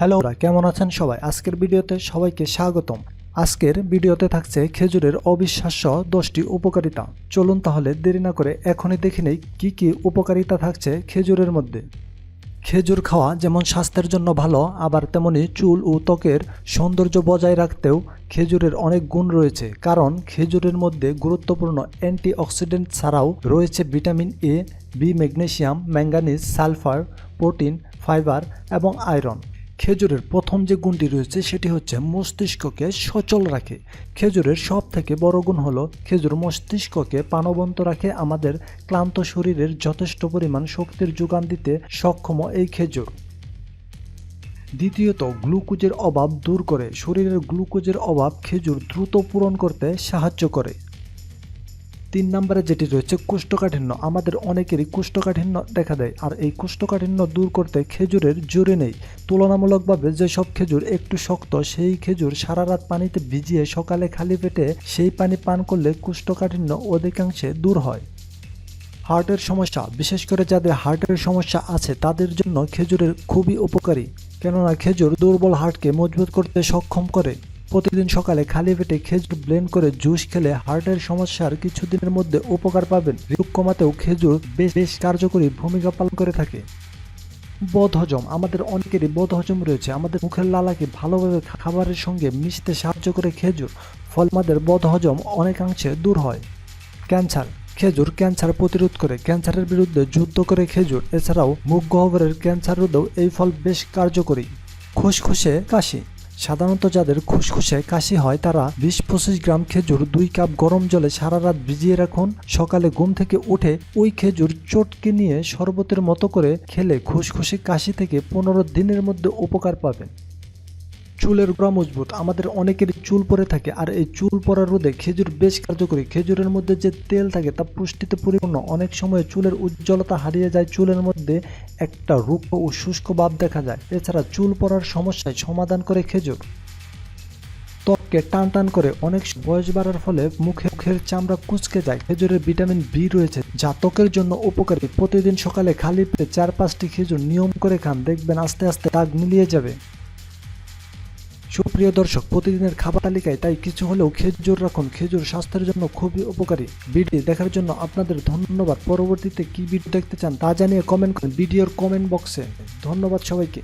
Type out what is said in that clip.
Hello কেমন আছেন সবাই? আজকের ভিডিওতে সবাইকে স্বাগতম। আজকের ভিডিওতে থাকছে খেজুরের অবিশ্বাস্য দশটি উপকারিতা। চলুন তাহলে দেরি না করে এখনই দেখে নেই কী কী উপকারিতা থাকছে খেজুরের মধ্যে। খেজুর খাওয়া যেমন স্বাস্থ্যের জন্য ভালো, আবার তেমনি চুল ও ত্বকের সৌন্দর্য বজায় রাখতেও খেজুরের অনেক গুণ রয়েছে। কারণ খেজুরের মধ্যে গুরুত্বপূর্ণ অ্যান্টিঅক্সিডেন্ট ছাড়াও রয়েছে vitamin A, B magnesium manganese, sulphur, protein, fibre এবং আয়রন। খেজুরের প্রথম যে গুণটি রয়েছে সেটি হচ্ছে মস্তিষ্ককে সচল রাখে। খেজুরের সব থেকে বড় গুণ হলো খেজুর মস্তিষ্ককে প্রাণবন্ত রাখে, আমাদের ক্লান্ত শরীরের যথেষ্ট পরিমাণ শক্তির যোগান দিতে সক্ষম এই খেজুর। দ্বিতীয়ত, গ্লুকোজের অভাব দূর করে। শরীরের গ্লুকোজের অভাব খেজুর দ্রুত পূরণ করতে সাহায্য করে। তিন নম্বরে যেটি রয়েছে কোষ্ঠকাঠিন্য, আমাদের অনেকেরই কোষ্ঠকাঠিন্য দেখা দেয়। আর এই কোষ্ঠকাঠিন্য দূর করতে খেজুরের জোরে নেই। তুলনামূলকভাবে যেসব খেজুর একটু শক্ত, সেই খেজুর সারা রাত পানিতে ভিজিয়ে সকালে খালি পেটে সেই পানি পান করলে কোষ্ঠকাঠিন্য অধিকাংশে দূর হয়। হার্টের সমস্যা, বিশেষ করে যাদের হার্টের সমস্যা আছে, তাদের জন্য খেজুরের খুবই উপকারী। কেননা খেজুর দুর্বল হার্টকে মজবুত করতে সক্ষম করে। প্রতিদিন সকালে খালি পেটে খেজুর ব্লেন্ড করে জুস খেলে হার্টের সমস্যার কিছুদিনের মধ্যে উপকার পাবেন। রোগ কমাতেও খেজুর বেশ বেশ কার্যকরী ভূমিকা পালন করে থাকে। বদহজম, আমাদের অনেকেরই বদহজম রয়েছে। আমাদের মুখের লালাকে ভালোভাবে খাবারের সঙ্গে মিশতে সাহায্য করে খেজুর, ফল আমাদের বদহজম অনেকাংশে দূর হয়। ক্যান্সার, খেজুর ক্যান্সার প্রতিরোধ করে। ক্যান্সারের বিরুদ্ধে যুদ্ধ করে খেজুর। এছাড়াও মুখ গহ্বরের ক্যান্সার রোধেও এই ফল বেশ কার্যকরী। খুসখুসে কাশি। সাধারণত যাদের খুসখুসে কাশি হয়, তারা বিশ পঁচিশ গ্রাম খেজুর, দুই কাপ গরম জলে সারা রাত ভিজিয়ে রাখুন। সকালে ঘুম থেকে উঠে ওই খেজুর চটকে নিয়ে শরবতের মতো করে খেলে খুসখুসে কাশি থেকে পনেরো দিনের মধ্যে উপকার পাবেন। চুলের গোড়া মজবুত। আমাদের অনেকেরই চুল পড়ে থাকে, আর এই চুল পড়া রোধে খেজুর বেশ কার্যকরী। খেজুরের মধ্যে যে তেল থাকে, তা পুষ্টিতে পরিপূর্ণ। অনেক সময় চুলের উজ্জ্বলতা হারিয়ে যায়, চুলের মধ্যে একটা রূপ ও শুষ্ক ভাব দেখা যায়। এছাড়া চুল পড়ার সমস্যায় সমাধান করে খেজুর। ত্বককে টান টান করে অনেক বয়স বাড়ার ফলে মুখে মুখের চামড়া কুচকে যায়। খেজুরের ভিটামিন বি রয়েছে, যা ত্বকের জন্য উপকারী। প্রতিদিন সকালে খালি পেটে চার পাঁচটি খেজুর নিয়ম করে খান। দেখবেন আস্তে আস্তে দাগ মিলিয়ে যাবে। সুপ্রিয় দর্শক, প্রতিদিনের খাবার তালিকায় তাই কিছু হলেও খেজুর রাখুন। খেজুর স্বাস্থ্যের জন্য খুবই উপকারী। ভিডিও দেখার জন্য আপনাদের ধন্যবাদ। পরবর্তীতে কি ভিডিও দেখতে চান তা জানিয়ে কমেন্ট করুন ভিডিওর কমেন্ট বক্সে ধন্যবাদ সবাইকে।